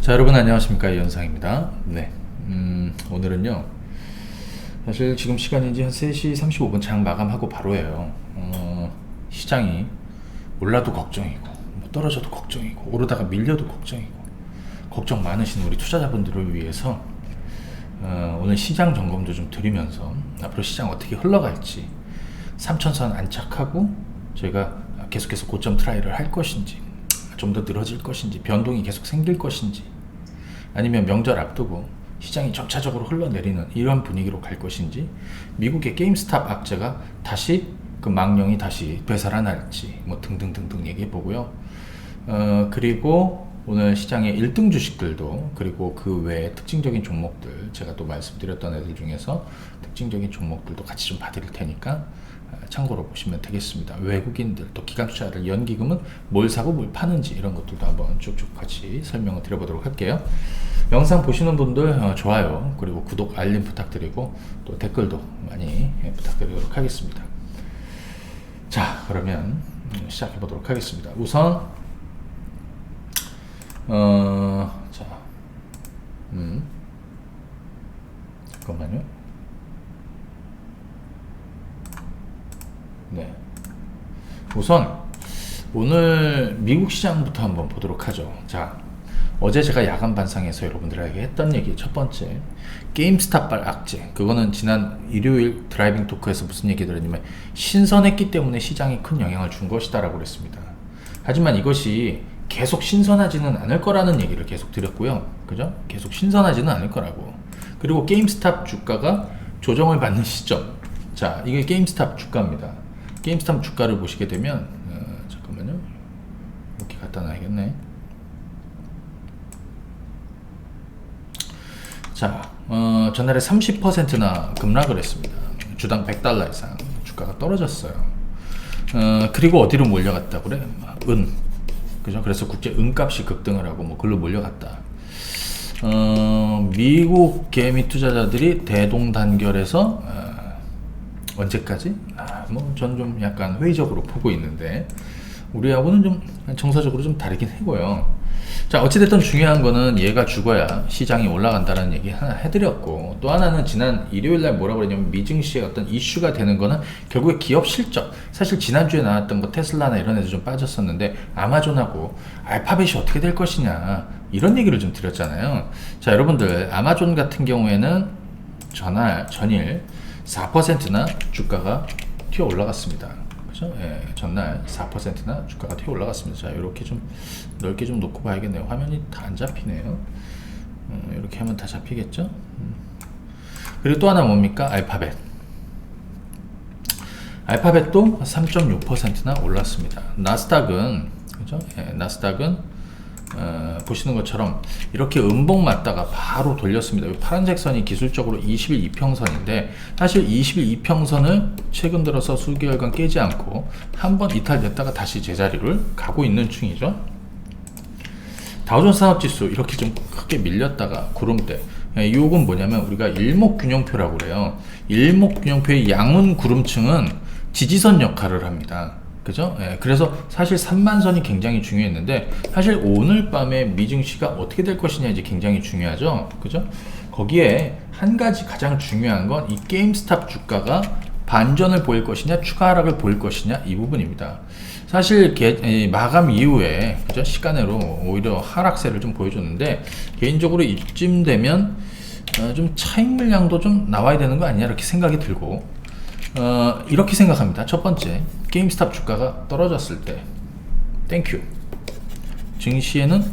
자 여러분 안녕하십니까 이현상입니다. 네, 음, 오늘은요 사실 지금 시간이 이제 한 3시 35분 장 마감하고 바로예요. 어, 시장이 올라도 걱정이고 뭐 떨어져도 걱정이고 오르다가 밀려도 걱정이고 걱정 많으신 우리 투자자분들을 위해서 어, 오늘 시장 점검도 좀 드리면서 앞으로 시장 어떻게 흘러갈지 3천선 안착하고 저희가 계속해서 고점 트라이를 할 것인지 좀 더 늘어질 것인지 변동이 계속 생길 것인지 아니면 명절 앞두고 시장이 점차적으로 흘러내리는 이런 분위기로 갈 것인지 미국의 게임스탑 악재가 다시 그 망령이 다시 되살아날지 뭐 등등등등 얘기해 보고요. 어, 그리고 오늘 시장의 1등 주식들도 그리고 그 외에 특징적인 종목들 제가 또 말씀드렸던 애들 중에서 특징적인 종목들도 같이 좀 봐드릴 테니까 아, 참고로 보시면 되겠습니다. 외국인들 또 기관 투자를 연기금은 뭘 사고 뭘 파는지 이런 것들도 한번 쭉쭉 같이 설명을 드려보도록 할게요. 영상 보시는 분들 어, 좋아요 그리고 구독 알림 부탁드리고 또 댓글도 많이 예, 부탁드리도록 하겠습니다. 자 그러면 음, 시작해 보도록 하겠습니다. 우선 어, 자, 음, 잠깐만요. 네. 우선 오늘 미국 시장부터 한번 보도록 하죠. 자, 어제 제가 야간 반상에서 여러분들에게 했던 얘기 첫 번째 게임스탑발 악재 그거는 지난 일요일 드라이빙 토크에서 무슨 얘기 들었냐면 신선했기 때문에 시장이 큰 영향을 준 것이다 라고 그랬습니다. 하지만 이것이 계속 신선하지는 않을 거라는 얘기를 계속 드렸고요. 그죠? 계속 신선하지는 않을 거라고. 그리고 게임스탑 주가가 조정을 받는 시점. 자, 이게 게임스탑 주가입니다. 게임스탑 주가를 보시게 되면 어, 잠깐만요. 이렇게 갖다 놔야겠네. 자, 어, 전날에 30%나 급락을 했습니다. 주당 100달러 이상 주가가 떨어졌어요. 어, 그리고 어디로 몰려갔다 그래? 은. 그죠? 그래서 국제 은값이 급등을 하고 뭐 글로 몰려갔다. 어, 미국 개미 투자자들이 대동단결해서 어, 언제까지? 아, 뭐전 좀 약간 회의적으로 보고 있는데 우리하고는 좀 정서적으로 좀 다르긴 하고요. 자, 어찌됐든 중요한 거는 얘가 죽어야 시장이 올라간다는 얘기 하나 해드렸고, 또 하나는 지난 일요일 날 뭐라고 그랬냐면 미증시의 어떤 이슈가 되는 거는 결국에 기업 실적. 사실 지난주에 나왔던 거 테슬라나 이런 애들 좀 빠졌었는데, 아마존하고 알파벳이 어떻게 될 것이냐. 이런 얘기를 좀 드렸잖아요. 자, 여러분들, 아마존 같은 경우에는 전날, 전일 4%나 주가가 튀어 올라갔습니다. 그죠? 예, 전날 4%나 주가가 튀어 올라갔습니다. 자, 이렇게 좀 넓게 좀 놓고 봐야겠네요. 화면이 다 안 잡히네요. 음, 이렇게 하면 다 잡히겠죠? 음. 그리고 또 하나 뭡니까? 알파벳. 알파벳도 3.6%나 올랐습니다. 나스닥은 그죠? 예, 나스닥은 어, 보시는 것처럼 이렇게 음봉 맞다가 바로 돌렸습니다. 파란색 선이 기술적으로 20일 이평선인데 사실 20일 이평선을 최근 들어서 수개월간 깨지 않고 한 번 이탈됐다가 다시 제자리를 가고 있는 중이죠. 다우존 산업지수 이렇게 좀 크게 밀렸다가 구름대 이건 뭐냐면 우리가 일목균형표라고 그래요. 일목균형표의 양은 구름층은 지지선 역할을 합니다. 그죠? 예, 그래서 사실 3만선이 굉장히 중요했는데 사실 오늘 밤에 미증시가 어떻게 될 것이냐 이제 굉장히 중요하죠. 그죠? 거기에 한 가지 가장 중요한 건 이 게임스탑 주가가 반전을 보일 것이냐 추가 하락을 보일 것이냐 이 부분입니다. 사실 개, 마감 이후에 그죠? 시간으로 오히려 하락세를 좀 보여줬는데 개인적으로 이쯤 되면 어, 좀 차익 물량도 좀 나와야 되는 거 아니냐 이렇게 생각이 들고 어, 이렇게 생각합니다. 첫 번째, 게임스탑 주가가 떨어졌을 때, 땡큐. 증시에는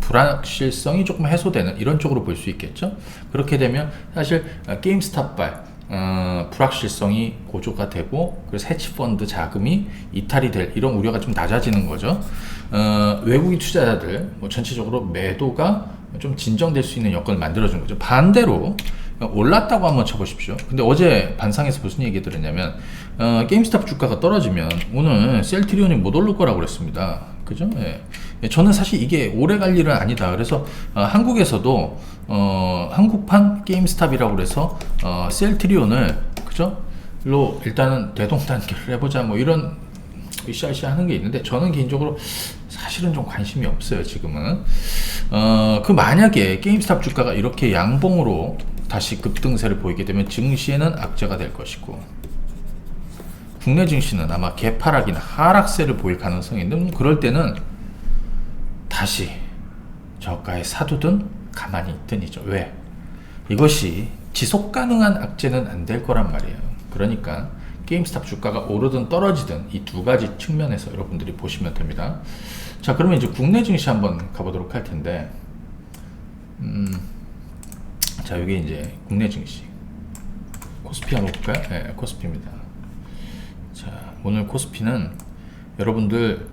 불확실성이 조금 해소되는 이런 쪽으로 볼 수 있겠죠. 그렇게 되면 사실 어, 게임스탑발 어, 불확실성이 고조가 되고 그래서 해치펀드 자금이 이탈이 될 이런 우려가 좀 낮아지는 거죠. 어, 외국인 투자자들 뭐 전체적으로 매도가 좀 진정될 수 있는 여건을 만들어준 거죠. 반대로 올랐다고 한번 쳐보십시오. 근데 어제 반상에서 무슨 얘기 들었냐면 어, 게임스탑 주가가 떨어지면 오늘 셀트리온이 못 오를 거라고 그랬습니다. 그죠? 예. 예. 저는 사실 이게 오래 갈 일은 아니다. 그래서 어, 한국에서도 어, 한국판 게임스탑이라고 그래서 어, 셀트리온을 그죠? 로 일단은 대동단결을 해보자 뭐 이런 으쌰으쌰 하는 게 있는데 저는 개인적으로 사실은 좀 관심이 없어요 지금은 어, 그 만약에 게임스탑 주가가 이렇게 양봉으로 다시 급등세를 보이게 되면 증시에는 악재가 될 것이고 국내 증시는 아마 개파락이나 하락세를 보일 가능성이 있는데 그럴 때는 다시 저가에 사두든 가만히 있든이죠. 왜? 이것이 지속 가능한 악재는 안 될 거란 말이에요. 그러니까 게임스탑 주가가 오르든 떨어지든 이 두 가지 측면에서 여러분들이 보시면 됩니다. 자, 그러면 이제 국내 증시 한번 가보도록 할 텐데, 음, 자, 여기 이제 국내 증시. 코스피 한번 볼까요? 네, 코스피입니다. 자, 오늘 코스피는 여러분들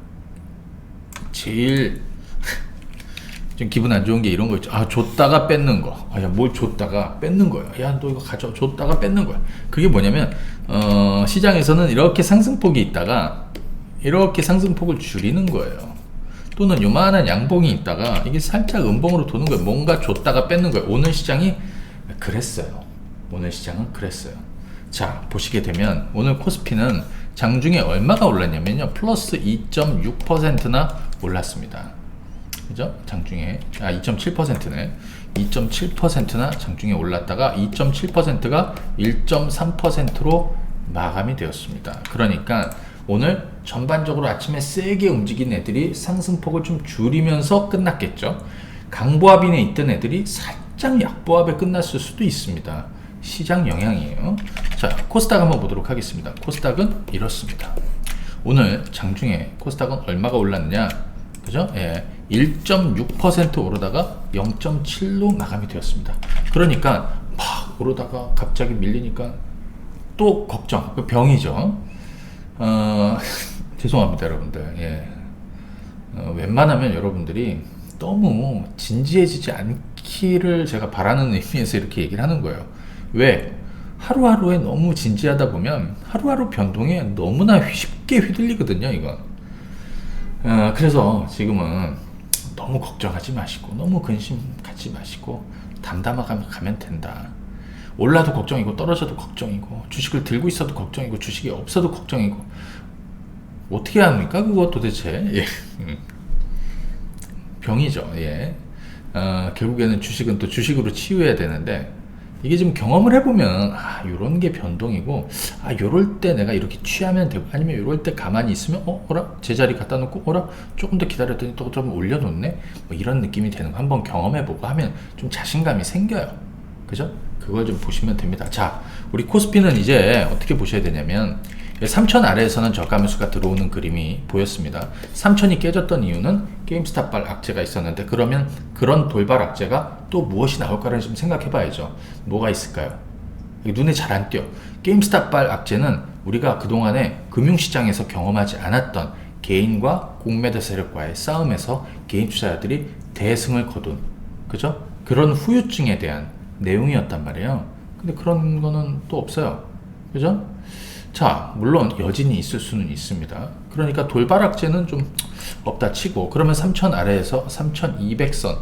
제일 좀 기분 안 좋은 게 이런 거 있죠. 아, 줬다가 뺏는 거. 아, 야, 뭘 줬다가 뺏는 거야. 야, 너 이거 가져. 줬다가 뺏는 거야. 그게 뭐냐면, 어, 시장에서는 이렇게 상승폭이 있다가, 이렇게 상승폭을 줄이는 거예요. 또는 요만한 양봉이 있다가, 이게 살짝 음봉으로 도는 거예요. 뭔가 줬다가 뺏는 거예요. 오늘 시장이 그랬어요. 오늘 시장은 그랬어요. 자, 보시게 되면, 오늘 코스피는 장중에 얼마가 올랐냐면요. 플러스 2.6%나 올랐습니다. 그죠? 장중에 아 2.7%네. 2.7%나 장중에 올랐다가 2.7%가 1.3%로 마감이 되었습니다. 그러니까 오늘 전반적으로 아침에 세게 움직인 애들이 상승폭을 좀 줄이면서 끝났겠죠. 강보합인에 있던 애들이 살짝 약보합에 끝났을 수도 있습니다. 시장 영향이에요. 자, 코스닥 한번 보도록 하겠습니다. 코스닥은 이렇습니다. 오늘 장중에 코스닥은 얼마가 올랐느냐? 그죠? 예. 1.6% 오르다가 0.7로 마감이 되었습니다. 그러니까 막 오르다가 갑자기 밀리니까 또 걱정, 그 병이죠. 어, 죄송합니다, 여러분들. 예. 어, 웬만하면 여러분들이 너무 진지해지지 않기를 제가 바라는 의미에서 이렇게 얘기를 하는 거예요. 왜? 하루하루에 너무 진지하다 보면 하루하루 변동에 너무나 쉽게 휘둘리거든요, 이건. 어, 그래서 지금은 너무 걱정하지 마시고 너무 근심 갖지 마시고 담담하게 가면 된다. 올라도 걱정이고 떨어져도 걱정이고 주식을 들고 있어도 걱정이고 주식이 없어도 걱정이고 어떻게 합니까 그거 도대체? 예. 음. 병이죠 예. 어, 결국에는 주식은 또 주식으로 치유해야 되는데 이게 지금 경험을 해보면 아 요런 게 변동이고 아 요럴 때 내가 이렇게 취하면 되고 아니면 요럴 때 가만히 있으면 어 어라? 제자리 갖다 놓고 어라? 조금 더 기다렸더니 또 좀 올려놓네? 뭐 이런 느낌이 되는 거 한번 경험해보고 하면 좀 자신감이 생겨요. 그죠? 그걸 좀 보시면 됩니다. 자 우리 코스피는 이제 어떻게 보셔야 되냐면 3천 아래에서는 저가 매수가 들어오는 그림이 보였습니다. 3천이 깨졌던 이유는 게임스탑발 악재가 있었는데 그러면 그런 돌발 악재가 또 무엇이 나올까를 좀 생각해 봐야죠. 뭐가 있을까요? 눈에 잘 안 띄어. 게임스탑발 악재는 우리가 그동안에 금융시장에서 경험하지 않았던 개인과 공매도 세력과의 싸움에서 개인 투자자들이 대승을 거둔 그죠? 그런 후유증에 대한 내용이었단 말이에요. 근데 그런 거는 또 없어요. 그죠? 자, 물론 여진이 있을 수는 있습니다. 그러니까 돌바락제는 좀 없다 치고 그러면 3000 아래에서 3200선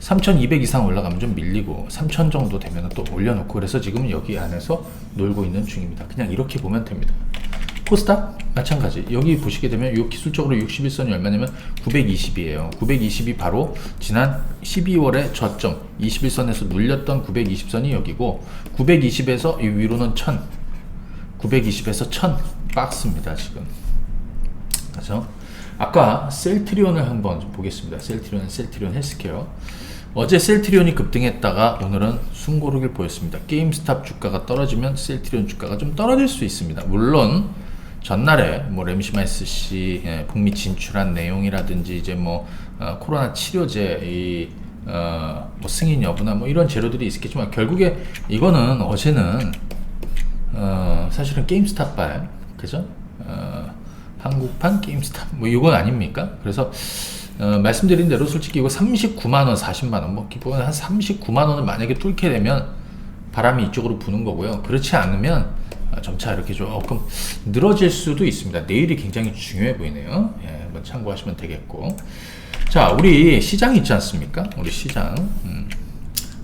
3200 이상 올라가면 좀 밀리고 3000 정도 되면 또 올려놓고 그래서 지금 여기 안에서 놀고 있는 중입니다. 그냥 이렇게 보면 됩니다. 코스닥 마찬가지 여기 보시게 되면 이 기술적으로 61선이 얼마냐면 920이에요 920이 바로 지난 12월에 저점 21선에서 눌렸던 920선이 여기고 920에서 이 위로는 1000 920에서 1000 박스입니다 지금. 그래서 아까 셀트리온을 한번 보겠습니다. 셀트리온 셀트리온 헬스케어. 어제 셀트리온이 급등했다가 오늘은 숨고르기를 보였습니다. 게임스탑 주가가 떨어지면 셀트리온 주가가 좀 떨어질 수 있습니다. 물론 전날에 뭐 레미시마이스 씨 예, 북미 진출한 내용이라든지 이제 뭐 어, 코로나 치료제 이 어, 뭐 승인 여부나 뭐 이런 재료들이 있겠지만 결국에 이거는 어제는 어, 사실은 게임스탑발 그죠? 어, 한국판 게임스탑 뭐 이건 아닙니까? 그래서 어, 말씀드린 대로 솔직히 이거 39만 원, 40만 원, 뭐 기본 한 39만 원을 만약에 뚫게 되면 바람이 이쪽으로 부는 거고요. 그렇지 않으면 어, 점차 이렇게 조금 늘어질 수도 있습니다. 내일이 굉장히 중요해 보이네요. 예, 한번 참고하시면 되겠고. 자, 우리 시장 있지 않습니까? 우리 시장. 음.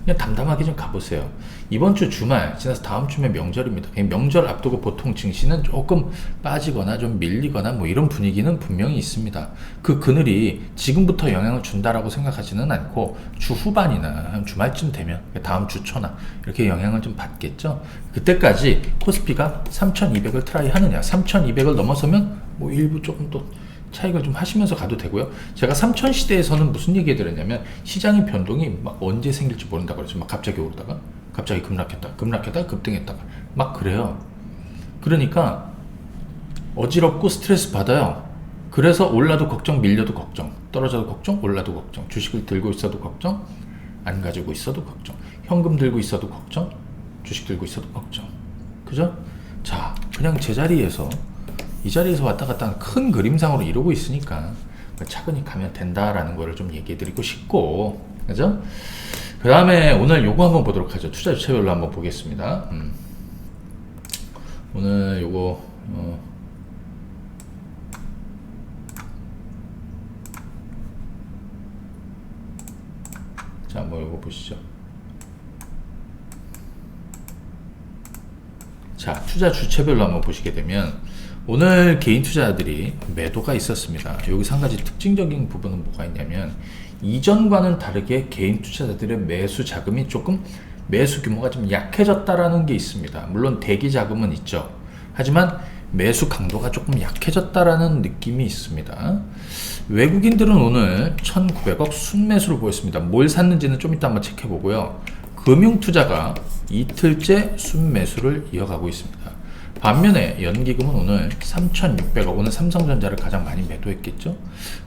그냥 담담하게 좀 가보세요. 이번 주 주말 지나서 다음 주면 명절입니다. 이 명절 앞두고 보통 증시는 조금 빠지거나 좀 밀리거나 뭐 이런 분위기는 분명히 있습니다. 그 그늘이 지금부터 영향을 준다라고 생각하지는 않고 주 후반이나 한 주말쯤 되면 다음 주 초나 이렇게 영향을 좀 받겠죠. 그때까지 코스피가 3,200을 트라이 하느냐, 3,200을 넘어서면 뭐 일부 조금 또 차익을 좀 하시면서 가도 되고요. 제가 3천 시대에서는 무슨 얘기 드렸냐면 시장의 변동이 막 언제 생길지 모른다 그랬죠. 막 갑자기 오르다가 갑자기 급락했다, 급락했다, 급등했다가 막 그래요. 그러니까 어지럽고 스트레스 받아요. 그래서 올라도 걱정, 밀려도 걱정, 떨어져도 걱정, 올라도 걱정, 주식을 들고 있어도 걱정, 안 가지고 있어도 걱정, 현금 들고 있어도 걱정, 주식 들고 있어도 걱정. 그죠? 자, 그냥 제자리에서 이 자리에서 왔다 갔다 하는 큰 그림상으로 이루고 있으니까 차근히 가면 된다라는 거를 좀 얘기해 드리고 싶고 그죠? 그 다음에 오늘 요거 한번 보도록 하죠 투자 주체별로 한번 보겠습니다 음. 오늘 요거 어. 자 한번 요거 보시죠 자 투자 주체별로 한번 보시게 되면 오늘 개인 투자자들이 매도가 있었습니다. 여기서 한 가지 특징적인 부분은 뭐가 있냐면 이전과는 다르게 개인 투자자들의 매수 자금이 조금 매수 규모가 좀 약해졌다라는 게 있습니다. 물론 대기 자금은 있죠. 하지만 매수 강도가 조금 약해졌다라는 느낌이 있습니다. 외국인들은 오늘 1,900억 순매수를 보였습니다. 뭘 샀는지는 좀 이따 한번 체크해 보고요. 금융 투자가 이틀째 순매수를 이어가고 있습니다. 반면에 연기금은 오늘 3,600억, 오늘 삼성전자를 가장 많이 매도했겠죠?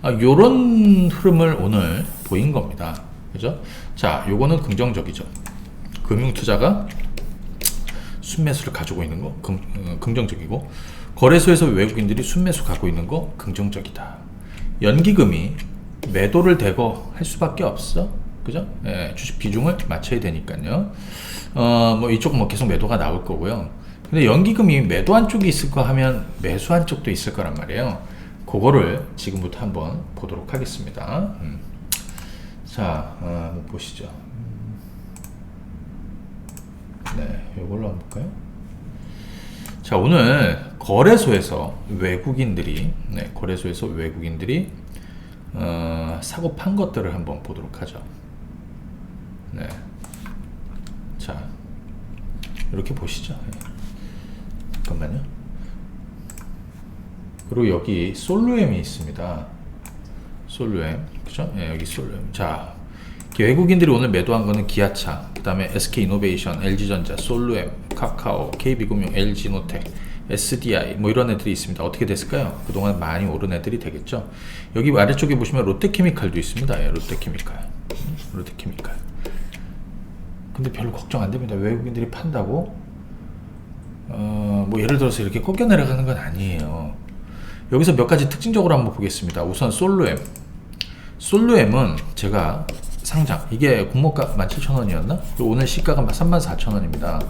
아, 요런 흐름을 오늘 보인 겁니다. 그죠? 자, 요거는 긍정적이죠. 금융투자가 순매수를 가지고 있는 거 긍, 어, 긍정적이고 거래소에서 외국인들이 순매수 갖고 있는 거 긍정적이다. 연기금이 매도를 대거 할 수밖에 없어. 그죠? 예, 주식 비중을 맞춰야 되니까요. 어, 뭐 이쪽 뭐 계속 매도가 나올 거고요. 근데 연기금이 매도 한쪽이 있을 거 하면 매수 한쪽도 있을 거란 말이에요. 그거를 지금부터 한번 보도록 하겠습니다. 음. 자, 어, 보시죠. 음. 네, 이걸로 한번 볼까요? 자, 오늘 거래소에서 외국인들이, 네, 거래소에서 외국인들이 어, 사고 판 것들을 한번 보도록 하죠. 네. 자, 이렇게 보시죠. 네. 잠깐만요. 그리고 여기 솔루엠이 있습니다. 솔루엠, 그죠? 예, 여기 솔루엠. 자, 외국인들이 오늘 매도한 거는 기아차, 그 다음에 SK이노베이션, LG전자, 솔루엠, 카카오, KB금융, LG노텍, SDI 뭐 이런 애들이 있습니다. 어떻게 됐을까요? 그동안 많이 오른 애들이 되겠죠. 여기 아래쪽에 보시면 롯데케미칼도 있습니다. 예, 롯데케미칼, 음, 롯데케미칼. 근데 별로 걱정 안 됩니다. 외국인들이 판다고 어, 뭐 예를 들어서 이렇게 꺾여 내려가는 건 아니에요. 여기서 몇 가지 특징적으로 한번 보겠습니다. 우선 솔로엠. 솔로엠은 제가 상장 이게 공모가 17,000원이었나? 오늘 시가가 34,000원입니다.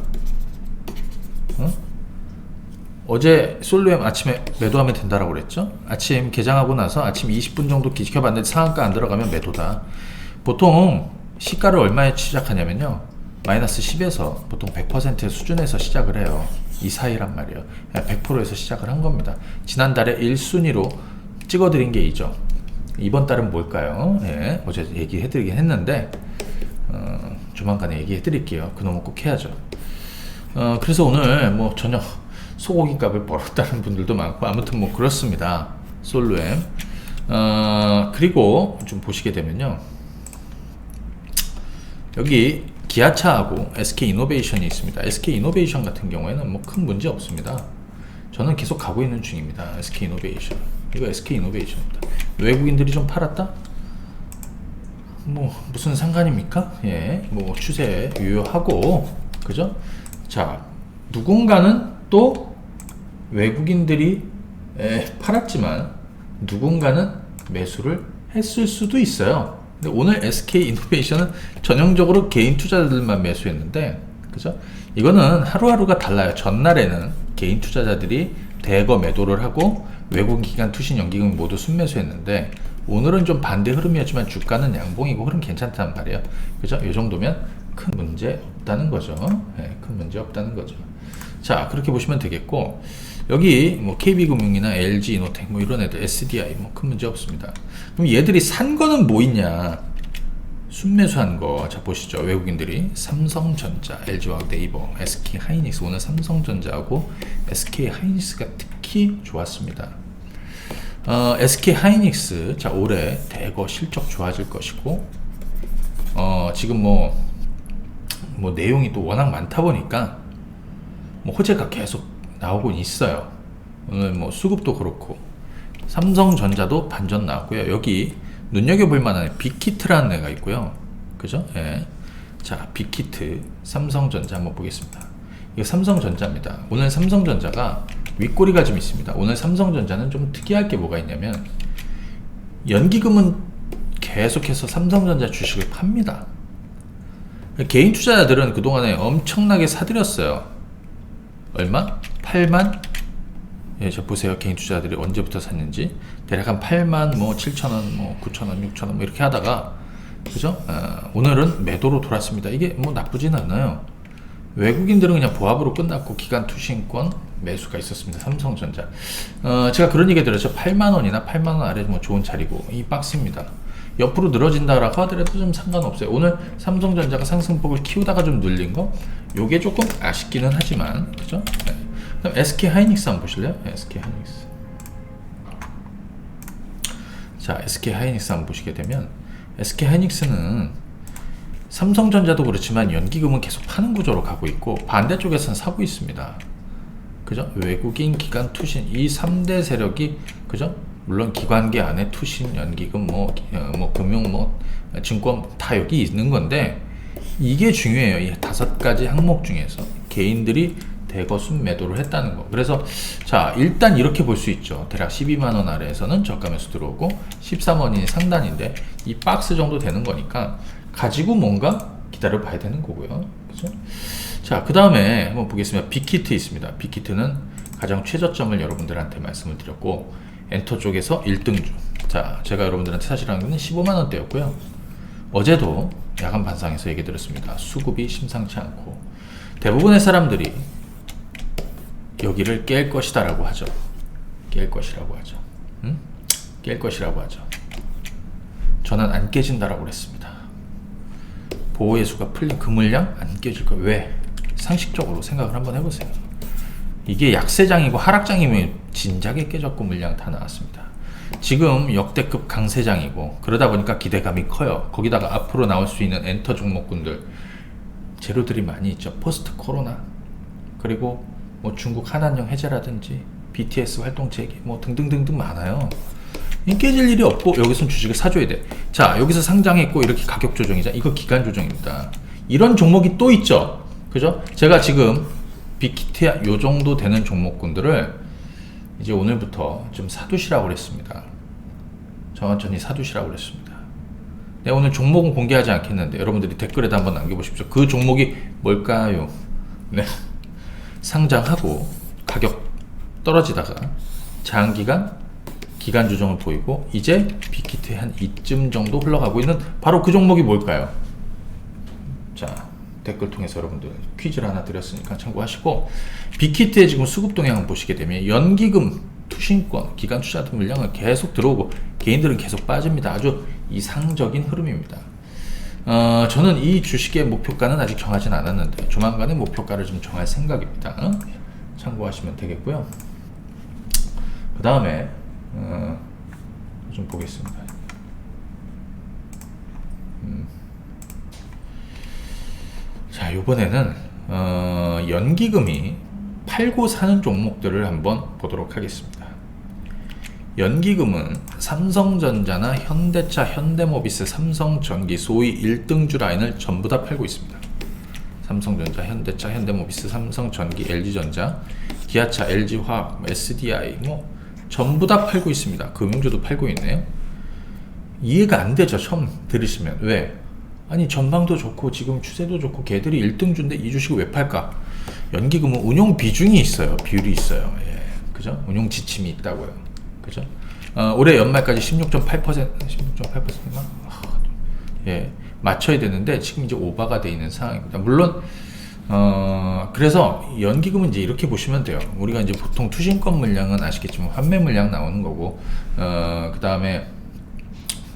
어? 어제 솔로엠 아침에 매도하면 된다라고 그랬죠? 아침 개장하고 나서 아침 20분 정도 지켜봤는데 상한가 안 들어가면 매도다. 보통 시가를 얼마에 시작하냐면요. 마이너스 10에서 보통 100% 수준에서 시작을 해요. 이 사이란 말이에요. 100%에서 시작을 한 겁니다. 지난달에 1순위로 찍어드린 게 이죠. 이번 달은 뭘까요? 예, 어제 얘기해드리긴 했는데 어, 조만간에 얘기해드릴게요. 그놈은 꼭 해야죠. 어, 그래서 오늘 뭐 전혀 소고기 값을 벌었다는 분들도 많고 아무튼 뭐 그렇습니다. 솔루엠. 어, 그리고 좀 보시게 되면요. 여기 기아차하고 SK 이노베이션이 있습니다. SK 이노베이션 같은 경우에는 뭐 큰 문제 없습니다. 저는 계속 가고 있는 중입니다. SK 이노베이션. 이거 SK 이노베이션입니다. 외국인들이 좀 팔았다? 뭐 무슨 상관입니까? 예, 뭐 추세 유효하고 그죠? 자, 누군가는 또 외국인들이 에, 팔았지만 누군가는 매수를 했을 수도 있어요. 근데 오늘 SK 이노베이션은 전형적으로 개인 투자자들만 매수했는데, 그죠? 이거는 하루하루가 달라요. 전날에는 개인 투자자들이 대거 매도를 하고 외국 기관 투신 연기금 모두 순매수했는데 오늘은 좀 반대 흐름이었지만 주가는 양봉이고 흐름 괜찮다는 말이에요. 그죠? 이 정도면 큰 문제 없다는 거죠. 예, 큰 문제 없다는 거죠. 자, 그렇게 보시면 되겠고, 여기 뭐 KB금융이나 LG 이노텍 뭐 이런 애들 SDI 뭐 큰 문제 없습니다. 그럼 얘들이 산 거는 뭐 있냐? 순매수한 거, 자 보시죠. 외국인들이 삼성전자, LG화학, 네이버, SK 하이닉스 오늘 삼성전자하고 SK 하이닉스가 특히 좋았습니다. 어, SK 하이닉스 자 올해 대거 실적 좋아질 것이고 어, 지금 뭐, 뭐 내용이 또 워낙 많다 보니까 뭐 호재가 계속 나오고 있어요. 오늘 뭐 수급도 그렇고 삼성전자도 반전 나왔고요. 여기 눈여겨볼 만한 빅히트라는 애가 있고요. 그죠? 예. 자, 빅히트 삼성전자 한번 보겠습니다. 이거 삼성전자입니다. 오늘 삼성전자가 윗꼬리가 좀 있습니다. 오늘 삼성전자는 좀 특이할 게 뭐가 있냐면 연기금은 계속해서 삼성전자 주식을 팝니다. 개인 투자자들은 그동안에 엄청나게 사들였어요. 얼마? 8만? 예, 저 보세요. 개인 투자자들이 언제부터 샀는지. 대략 한 8만, 뭐 7천 원, 뭐 9천 원, 6천 원, 뭐 이렇게 하다가, 그죠? 어, 오늘은 매도로 돌았습니다. 이게 뭐 나쁘진 않아요. 외국인들은 그냥 보합으로 끝났고, 기간 투신권 매수가 있었습니다. 삼성전자. 어, 제가 그런 얘기 들었죠. 8만 원이나 8만 원 아래 뭐 좋은 자리고, 이 박스입니다. 옆으로 늘어진다라고 하더라도 좀 상관없어요. 오늘 삼성전자가 상승폭을 키우다가 좀 눌린 거, 요게 조금 아쉽기는 하지만, 그죠? 네. 그럼 SK 하이닉스 한번 보실래요? SK 하이닉스. 자, SK 하이닉스 한번 보시게 되면, SK 하이닉스는 삼성전자도 그렇지만 연기금은 계속 파는 구조로 가고 있고, 반대쪽에서는 사고 있습니다. 그죠? 외국인 기관 투신, 이 3대 세력이, 그죠? 물론 기관계 안에 투신, 연기금, 뭐, 어, 뭐 금융, 뭐 증권 다 여기 있는 건데 이게 중요해요. 이 다섯 가지 항목 중에서 개인들이 대거 순 매도를 했다는 거. 그래서 자 일단 이렇게 볼 수 있죠. 대략 12만 원 아래에서는 저가 매수 들어오고 13원이 상단인데 이 박스 정도 되는 거니까 가지고 뭔가 기다려 봐야 되는 거고요. 그죠? 자, 그 다음에 한번 보겠습니다. 빅히트 있습니다. 빅히트는 가장 최저점을 여러분들한테 말씀을 드렸고 엔터 쪽에서 1등주. 자, 제가 여러분들한테 사실 한 거는 15만 원대였고요. 어제도 야간 반상에서 얘기 드렸습니다. 수급이 심상치 않고 대부분의 사람들이 여기를 깰 것이다 라고 하죠. 깰 것이라고 하죠. 응? 깰 것이라고 하죠. 저는 안 깨진다라고 그랬습니다. 보호 예수가 풀린 그 물량 안 깨질 거예요. 왜? 상식적으로 생각을 한번 해보세요. 이게 약세장이고 하락장이면 진작에 깨졌고 물량 다 나왔습니다. 지금 역대급 강세장이고 그러다 보니까 기대감이 커요. 거기다가 앞으로 나올 수 있는 엔터 종목군들 재료들이 많이 있죠. 포스트 코로나 그리고 뭐 중국 한한령 해제라든지 BTS 활동 재개 뭐 등등등등 많아요. 이 깨질 일이 없고 여기서 주식을 사줘야 돼. 자 여기서 상장했고 이렇게 가격 조정이자 이거 기간 조정입니다. 이런 종목이 또 있죠. 그죠? 제가 지금 빅히트 요 정도 되는 종목군들을 이제 오늘부터 좀 사두시라고 그랬습니다. 천천히 사두시라고 그랬습니다. 네, 오늘 종목은 공개하지 않겠는데 여러분들이 댓글에도 한번 남겨보십시오. 그 종목이 뭘까요? 네. 상장하고 가격 떨어지다가 장기간 기간 조정을 보이고 이제 빅히트 한 이쯤 정도 흘러가고 있는 바로 그 종목이 뭘까요? 자, 댓글 통해서 여러분들 퀴즈를 하나 드렸으니까 참고하시고 빅히트의 지금 수급 동향을 보시게 되면 연기금, 투신권, 기간 투자 등 물량은 계속 들어오고 개인들은 계속 빠집니다. 아주 이상적인 흐름입니다. 어, 저는 이 주식의 목표가는 아직 정하진 않았는데 조만간에 목표가를 좀 정할 생각입니다. 어? 참고하시면 되겠고요. 그 다음에 어, 좀 보겠습니다. 음. 자, 이번에는 어, 연기금이 팔고 사는 종목들을 한번 보도록 하겠습니다. 연기금은 삼성전자나 현대차, 현대모비스, 삼성전기 소위 1등주 라인을 전부 다 팔고 있습니다. 삼성전자, 현대차, 현대모비스, 삼성전기, LG전자, 기아차, LG화학, SDI 뭐 전부 다 팔고 있습니다. 금융주도 팔고 있네요. 이해가 안 되죠. 처음 들으시면 왜? 아니 전망도 좋고 지금 추세도 좋고 걔들이 1등주인데 이 주식을 왜 팔까? 연기금은 운용 비중이 있어요. 비율이 있어요. 예. 그죠? 운용 지침이 있다고요. 그죠? 어, 올해 연말까지 16.8% 16.8%인가? 예. 맞춰야 되는데 지금 이제 오바가 돼 있는 상황입니다. 물론 어 그래서 연기금은 이제 이렇게 보시면 돼요. 우리가 이제 보통 투신권 물량은 아시겠지만 환매 물량 나오는 거고 어 그 다음에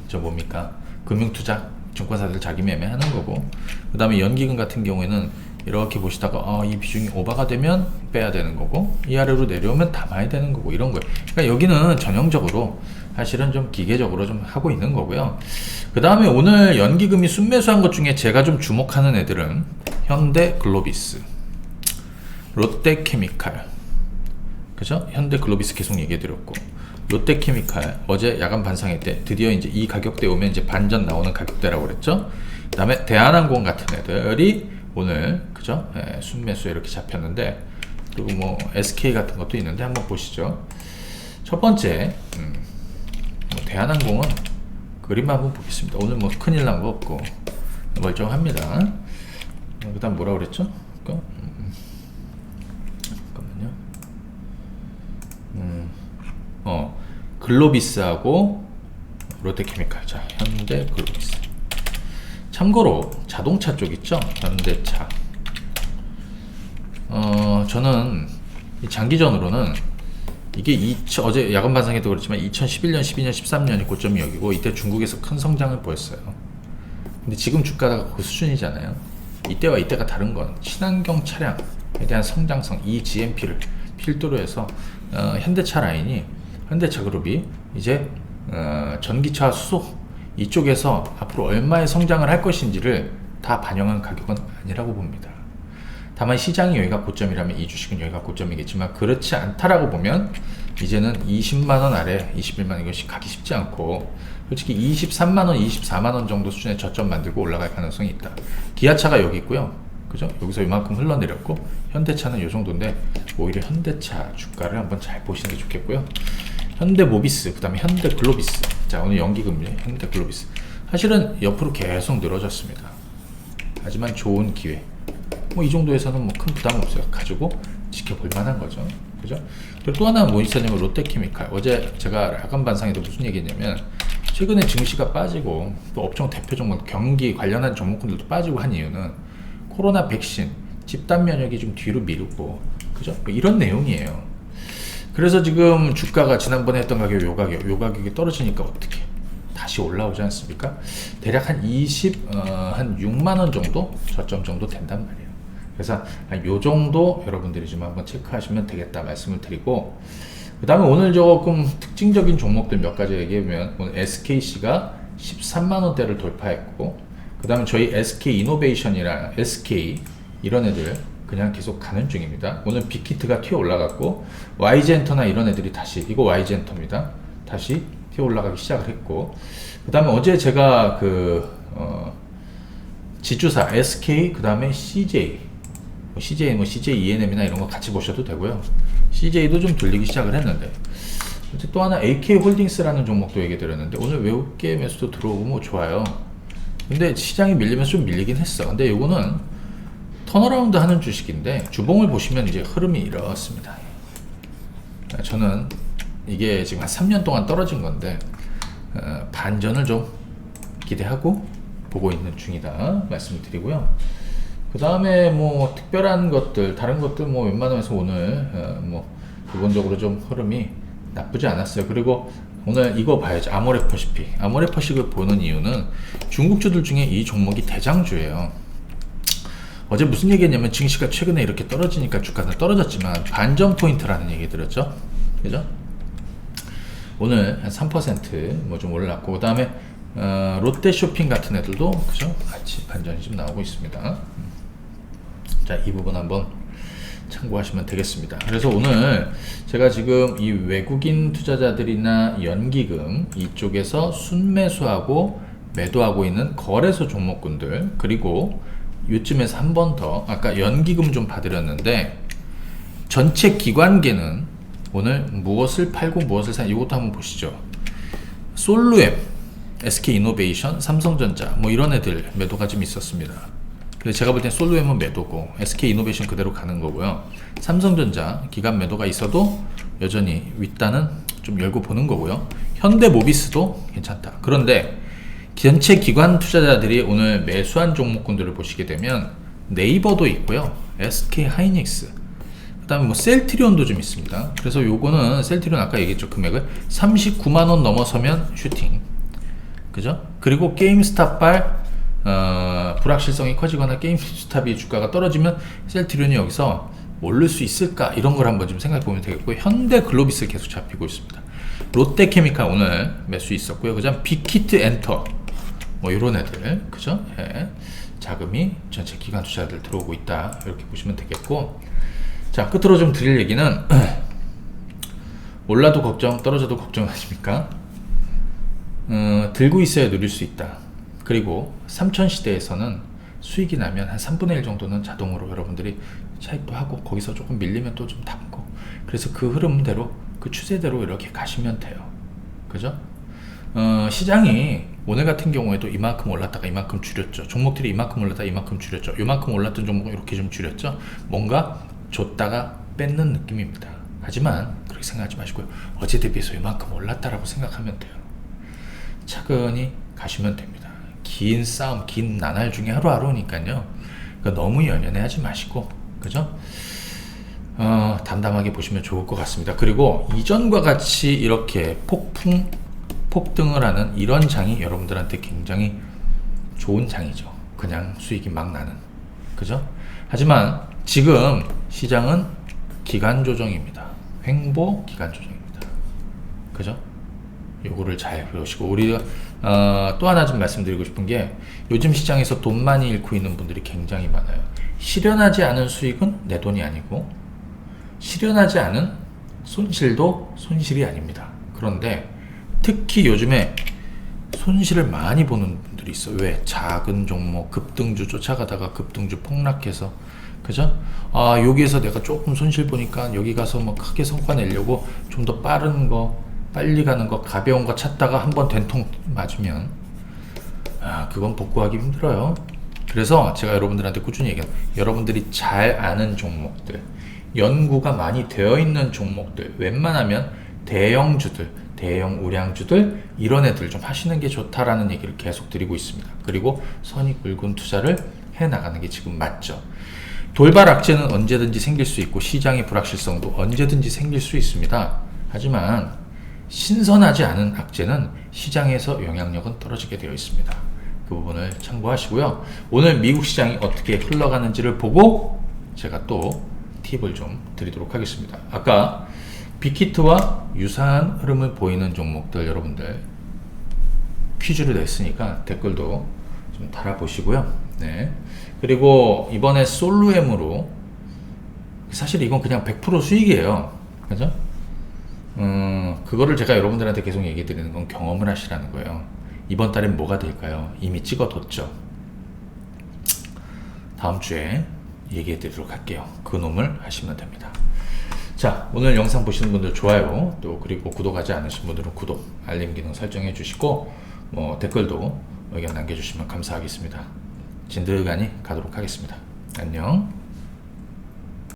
저 뭡니까 금융투자 증권사들 자기 매매하는 거고 그 다음에 연기금 같은 경우에는 이렇게 보시다가 아, 이 비중이 오버가 되면 빼야 되는 거고 이 아래로 내려오면 담아야 되는 거고 이런 거예요. 그러니까 여기는 전형적으로 사실은 좀 기계적으로 좀 하고 있는 거고요. 그 다음에 오늘 연기금이 순매수한 것 중에 제가 좀 주목하는 애들은 현대 글로비스, 롯데케미칼, 그죠? 현대 글로비스 계속 얘기해 드렸고 롯데케미칼 어제 야간 반상회 때 드디어 이제 이 가격대 오면 이제 반전 나오는 가격대라고 그랬죠. 그다음에 대한항공 같은 애들이 오늘 그죠? 예, 순매수에 이렇게 잡혔는데 그리고 뭐 SK 같은 것도 있는데 한번 보시죠. 첫 번째 음, 뭐 대한항공은 그림만 한번 보겠습니다. 오늘 뭐 큰일 난 거 없고 멀쩡합니다. 어, 그다음 뭐라 그랬죠? 그, 음, 잠깐만요. 음, 어, 글로비스하고 롯데케미칼. 자, 현대 글로비스. 참고로 자동차 쪽 있죠? 현대차. 어, 저는 이 장기전으로는 이게 2000, 어제 야간 반상에도 그렇지만 2011년, 12년, 13년이 고점이 여기고 이때 중국에서 큰 성장을 보였어요. 근데 지금 주가가 그 수준이잖아요. 이때와 이때가 다른 건 친환경 차량에 대한 성장성, 이 GMP를 필두로 해서 어, 현대차 라인이 현대차 그룹이 이제 어, 전기차 수소 이쪽에서 앞으로 얼마의 성장을 할 것인지를 다 반영한 가격은 아니라고 봅니다. 다만 시장이 여기가 고점이라면 이 주식은 여기가 고점이겠지만 그렇지 않다라고 보면 이제는 20만 원 아래 21만 원 이것이 가기 쉽지 않고 솔직히 23만 원, 24만 원 정도 수준의 저점 만들고 올라갈 가능성이 있다. 기아차가 여기 있고요. 그죠? 여기서 이만큼 흘러내렸고 현대차는 이 정도인데 오히려 현대차 주가를 한번 잘 보시는 게 좋겠고요. 현대 모비스, 그 다음에 현대 글로비스. 자 오늘 연기금리 현대 글로비스. 사실은 옆으로 계속 늘어졌습니다. 하지만 좋은 기회. 뭐 이 정도에서는 뭐 큰 부담 없어요. 가지고 지켜볼 만한 거죠. 그죠? 그리고 또 하나 뭐 있었냐면 롯데케미칼. 어제 제가 야간 반상에도 무슨 얘기했냐면 최근에 증시가 빠지고 또 업종 대표 종목 경기 관련한 종목들도 빠지고 한 이유는 코로나 백신 집단 면역이 좀 뒤로 미루고 그죠? 뭐 이런 내용이에요. 그래서 지금 주가가 지난번에 했던 가격 요 가격 요 가격이 떨어지니까 어떻게 다시 올라오지 않습니까? 대략 한 20, 어, 한 6만 원 정도 저점 정도 된단 말이에요. 그래서 한요 정도 여러분들이 좀 한번 체크하시면 되겠다 말씀을 드리고 그 다음에 오늘 조금 특징적인 종목들 몇 가지 얘기하면 오늘 SKC가 13만 원대를 돌파했고 그 다음에 저희 SK 이노베이션이랑 SK 이런 애들 그냥 계속 가는 중입니다. 오늘 빅히트가 튀어 올라갔고 Y젠터나 이런 애들이 다시 이거 Y젠터입니다. 다시 튀어 올라가기 시작을 했고 그 다음에 어제 제가 그 어, 지주사 SK 그 다음에 CJ 뭐 CJ 뭐 CJ ENM이나 이런 거 같이 보셔도 되고요. CJ도 좀 돌리기 시작을 했는데 이제 또 하나 AK 홀딩스라는 종목도 얘기 드렸는데 오늘 외국계 매수도 들어오고 뭐 좋아요. 근데 시장이 밀리면서 좀 밀리긴 했어. 근데 이거는 턴어라운드 하는 주식인데 주봉을 보시면 이제 흐름이 이렇습니다. 저는 이게 지금 한 3년 동안 떨어진 건데 어, 반전을 좀 기대하고 보고 있는 중이다 말씀을 드리고요. 그 다음에 뭐 특별한 것들 다른 것들 뭐 웬만하면서 오늘 어, 뭐 기본적으로 좀 흐름이 나쁘지 않았어요. 그리고 오늘 이거 봐야죠. 아모레퍼시픽. 아모레퍼식을 보는 이유는 중국주들 중에 이 종목이 대장주예요. 어제 무슨 얘기했냐면 증시가 최근에 이렇게 떨어지니까 주가는 떨어졌지만 반전 포인트라는 얘기 들었죠. 그죠? 오늘 한 3%뭐 좀 올랐고 그 다음에 어, 롯데 쇼핑 같은 애들도 그죠? 같이 반전이 좀 나오고 있습니다. 자, 이 부분 한번 참고하시면 되겠습니다. 그래서 오늘 제가 지금 이 외국인 투자자들이나 연기금 이쪽에서 순매수하고 매도하고 있는 거래소 종목군들 그리고 요쯤에서 한 번 더 아까 연기금 좀 받으렸는데 전체 기관계는 오늘 무엇을 팔고 무엇을 사 이것도 한번 보시죠. 솔루엠, SK이노베이션, 삼성전자 뭐 이런 애들 매도가 좀 있었습니다. 그래서 제가 볼 땐 솔루엠은 매도고 SK이노베이션 그대로 가는 거고요. 삼성전자 기간 매도가 있어도 여전히 윗단은 좀 열고 보는 거고요. 현대모비스도 괜찮다. 그런데 전체 기관 투자자들이 오늘 매수한 종목군들을 보시게 되면 네이버도 있고요. SK 하이닉스, 그다음에 뭐 셀트리온도 좀 있습니다. 그래서 요거는 셀트리온 아까 얘기했죠 금액을 39만 원 넘어서면 슈팅, 그죠? 그리고 게임스탑발 어, 불확실성이 커지거나 게임스탑이 주가가 떨어지면 셀트리온이 여기서 오를 수 있을까 이런 걸 한번 좀 생각해 보면 되겠고 현대 글로비스 계속 잡히고 있습니다. 롯데케미칼 오늘 매수 있었고요. 그다음 빅히트 엔터 뭐 이런 애들 그죠? 예. 자금이 전체 기관 투자들 들어오고 있다 이렇게 보시면 되겠고 자 끝으로 좀 드릴 얘기는 올라도 걱정 떨어져도 걱정하십니까? 어, 들고 있어야 누릴 수 있다. 그리고 3천 시대에서는 수익이 나면 한 3분의 1 정도는 자동으로 여러분들이 차익도 하고 거기서 조금 밀리면 또 좀 담고 그래서 그 흐름대로 그 추세대로 이렇게 가시면 돼요. 그죠? 어, 시장이 오늘 같은 경우에도 이만큼 올랐다가 이만큼 줄였죠. 종목들이 이만큼 올랐다가 이만큼 줄였죠. 이만큼 올랐던 종목은 이렇게 좀 줄였죠. 뭔가 줬다가 뺏는 느낌입니다. 하지만 그렇게 생각하지 마시고요. 어제 대비해서 이만큼 올랐다라고 생각하면 돼요. 차근히 가시면 됩니다. 긴 싸움, 긴 나날 중에 하루하루니까요. 너무 연연해 하지 마시고, 그죠? 어, 담담하게 보시면 좋을 것 같습니다. 그리고 이전과 같이 이렇게 폭풍, 폭등을 하는 이런 장이 여러분들한테 굉장히 좋은 장이죠. 그냥 수익이 막 나는. 그죠? 하지만 지금 시장은 기간 조정입니다. 횡보 기간 조정입니다. 그죠? 요거를 잘 배우시고 우리가 어, 또 하나 좀 말씀드리고 싶은 게 요즘 시장에서 돈 많이 잃고 있는 분들이 굉장히 많아요. 실현하지 않은 수익은 내 돈이 아니고 실현하지 않은 손실도 손실이 아닙니다. 그런데 특히 요즘에 손실을 많이 보는 분들이 있어요. 왜? 작은 종목 급등주 쫓아가다가 급등주 폭락해서 그죠? 아 여기에서 내가 조금 손실 보니까 여기 가서 뭐 크게 성과 내려고 좀 더 빠른 거 빨리 가는 거 가벼운 거 찾다가 한번 된통 맞으면 아 그건 복구하기 힘들어요. 그래서 제가 여러분들한테 꾸준히 얘기해요. 여러분들이 잘 아는 종목들, 연구가 많이 되어 있는 종목들, 웬만하면 대형주들, 대형 우량주들 이런 애들 좀 하시는 게 좋다라는 얘기를 계속 드리고 있습니다. 그리고 선이 굵은 투자를 해 나가는 게 지금 맞죠. 돌발 악재는 언제든지 생길 수 있고 시장의 불확실성도 언제든지 생길 수 있습니다. 하지만 신선하지 않은 악재는 시장에서 영향력은 떨어지게 되어 있습니다. 그 부분을 참고하시고요. 오늘 미국 시장이 어떻게 흘러가는지를 보고 제가 또 팁을 좀 드리도록 하겠습니다. 아까 빅히트와 유사한 흐름을 보이는 종목들 여러분들 퀴즈를 냈으니까 댓글도 좀 달아보시고요. 네. 그리고 이번에 솔루엠으로 사실 이건 그냥 100% 수익이에요. 그죠? 음, 그거를 제가 여러분들한테 계속 얘기 드리는 건 경험을 하시라는 거예요. 이번 달엔 뭐가 될까요? 이미 찍어뒀죠. 다음 주에 얘기해 드리도록 할게요. 그 놈을 하시면 됩니다. 자, 오늘 영상 보시는 분들 좋아요, 또 그리고 구독하지 않으신 분들은 구독, 알림 기능 설정해 주시고, 뭐 댓글도 의견 남겨주시면 감사하겠습니다. 진드간이 가도록 하겠습니다. 안녕.